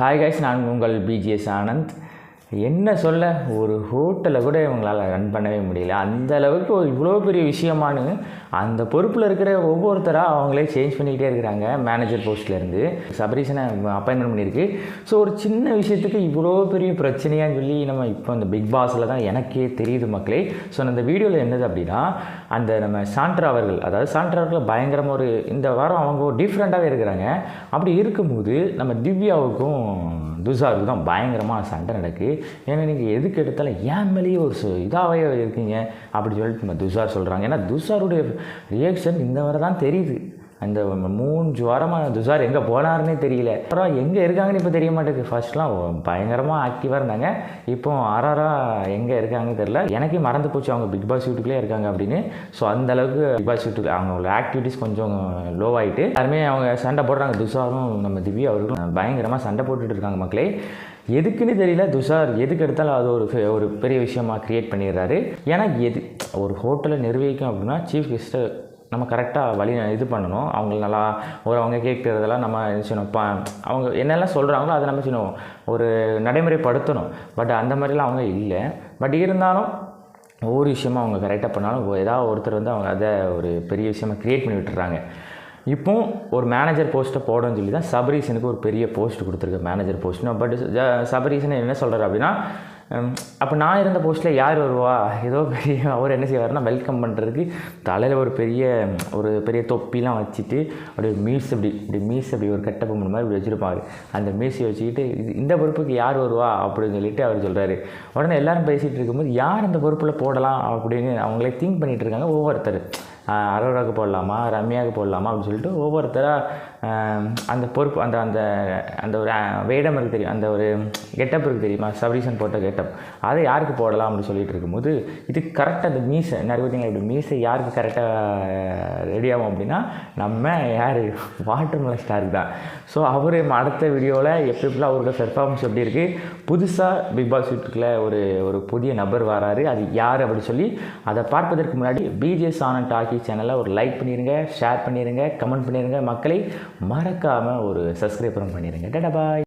Hi guys நான் உங்கள் BGS Anand. என்ன சொல்ல ஒரு ஹோட்டலை கூட இவங்களால் ரன் பண்ணவே முடியல. அந்த அளவுக்கு இவ்வளோ பெரிய விஷயமானு அந்த பொறுப்பில் இருக்கிற ஒவ்வொருத்தராக அவங்களே சேஞ்ச் பண்ணிக்கிட்டே இருக்கிறாங்க மேனேஜர் போஸ்ட்லேருந்து சபரீசனை அப்பாயின்மெண்ட் பண்ணியிருக்கு. ஸோ ஒரு சின்ன விஷயத்துக்கு இவ்வளோ பெரிய பிரச்சனையான்னு சொல்லி நம்ம இப்போ இந்த பிக் பாஸில் தான் எனக்கே தெரியுது மக்களே. ஸோ அந்த வீடியோவில் என்னது அப்படின்னா அந்த நம்ம சாண்ட்ரா அவர்கள் அதாவது சாண்ட்ரா அவர்கள் பயங்கரமாக ஒரு இந்த வாரம் அவங்க டிஃப்ரெண்ட்டாகவே இருக்கிறாங்க. அப்படி இருக்கும்போது நம்ம திவ்யாவுக்கும் துஷாருக்கும் தான் பயங்கரமாக சண்டை நடக்கு. ஏன்னா நீங்கள் எதுக்கு எடுத்தாலும் ஏன் மேலேயே ஒரு இதாகவே இருக்கீங்க? அப்படி சொல்லிட்டு நம்ம துஷார் சொல்கிறாங்க ஏன்னா துஷாருடைய ரியாக்ஷன் இந்த வரை தான் தெரியுது. அந்த மூணு வாரமாக துஷார் எங்கே போனாருன்னே தெரியல. அப்புறம் எங்கே இருக்காங்கன்னு இப்போ தெரிய மாட்டேங்குது. ஃபர்ஸ்ட்லாம் பயங்கரமாக ஆக்டிவாக இருந்தாங்க. இப்போ ஆறாரா எங்கே இருக்காங்கன்னு தெரியல. எனக்கே மறந்து போச்சு. அவங்க பிக் பாஸ் வீட்டுக்குள்ளே இருக்காங்க அப்படின்னு. ஸோ அந்த அளவுக்கு பிக் பாஸ் வீட்டுக்கு அவங்களோட ஆக்டிவிட்டிஸ் கொஞ்சம் லோ ஆகிட்டு எல்லாருமே அவங்க சண்டை போடுறாங்க. துஷாரும் நம்ம திவ்யா அவர்களும். பயங்கரமாக சண்டை போட்டுட்டு இருக்காங்க மக்களே. எதுக்குன்னு தெரியல. துஷார் எதுக்கு எடுத்தாலும் அது ஒரு ஒரு பெரிய விஷயமா கிரியேட் பண்ணிடுறாரு. ஏன்னா எது ஒரு ஹோட்டலை நிர்வகிக்கும் அப்படின்னா சீஃப் கெஸ்ட்டை நம்ம கரெக்டாக வழி இது பண்ணணும். அவங்கள நல்லா ஒரு அவங்க கேட்குறதெல்லாம் நம்ம என்ன செய்யணும்? பா அவங்க என்னெல்லாம் சொல்கிறாங்களோ அதை நம்ம செய்யணும். ஒரு நடைமுறைப்படுத்தணும். பட் அந்த மாதிரிலாம் அவங்க இல்லை. பட் இருந்தாலும் ஒவ்வொரு விஷயமும் அவங்க கரெக்டாக பண்ணாலும் ஏதாவது ஒருத்தர் வந்து அவங்க அதை ஒரு பெரிய விஷயமாக க்ரியேட் பண்ணி விட்டுறாங்க. இப்போ ஒரு மேனேஜர் போஸ்ட்டை போடணும்னு சொல்லி தான் சபரீசனுக்கு ஒரு பெரிய போஸ்ட் கொடுத்துருக்கு மேனேஜர் போஸ்ட்னா பட் சபரீசன் என்ன சொல்கிறார் அப்படின்னா அப்போ நான் இருந்த போஸ்ட்டில் யார் வருவா? ஏதோ பெரிய அவர் என்ன செய்வார்னா வெல்கம் பண்ணுறதுக்கு தலையில் ஒரு பெரிய ஒரு பெரிய தொப்பிலாம் வச்சுட்டு அப்படியே மீஸ் அப்படி இப்படி மீஸ் அப்படி ஒரு கட்ட பண்ண மாதிரி இப்படி வச்சுருப்பாரு. அந்த மீஸை வச்சுக்கிட்டு இது இந்த பொறுப்புக்கு யார் வருவா? அப்படின்னு சொல்லிட்டு அவர் சொல்கிறாரு உடனே எல்லோரும் பேசிகிட்டு இருக்கும்போது யார் அந்த பொறுப்பில் போடலாம் அப்படின்னு அவங்களே திங்க் பண்ணிகிட்டு இருக்காங்க. ஒவ்வொருத்தர் ஆஹ் அரோராவுக்கு போடலாமா? ரம்யாவுக்கு போடலாமா? அப்படின்னு சொல்லிட்டு ஒவ்வொருத்தராக அந்த பொறுப்பு அந்த அந்த அந்த ஒரு வேடம் இருக்குது தெரியும். அந்த ஒரு கெட்டப் இருக்குது தெரியுமா? சபரீசன் போட்ட கெட்டப் அதை யாருக்கு போடலாம் அப்படின்னு சொல்லிட்டு இருக்கும்போது இது கரெக்டாக அந்த மீசை நிறைய பார்த்தீங்களா? இப்படி மீசை யாருக்கு கரெக்டாக ரெடி ஆகும் அப்படின்னா நம்ம யார்? வாட்டர்மலை ஸ்டாருக்கு தான். ஸோ அவர் அடுத்த வீடியோவில் எப்படி எப்படிலாம் அவரோட பெர்ஃபார்மன்ஸ் எப்படி இருக்குது புதுசாக பிக் பாஸ் வீட்டுக்குள்ள ஒரு ஒரு புதிய நபர் வராரு. அது யார் அப்படின்னு சொல்லி அதை பார்ப்பதற்கு முன்னாடி பிஜே சானன் டாக்கி சேனலை ஒரு லைக் பண்ணிடுங்க ஷேர் பண்ணிடுங்க கமெண்ட் பண்ணிடுங்க மக்களை மறக்காமல் ஒரு சப்ஸ்கிரைபரும் பண்ணிடுங்க டடா பாய்.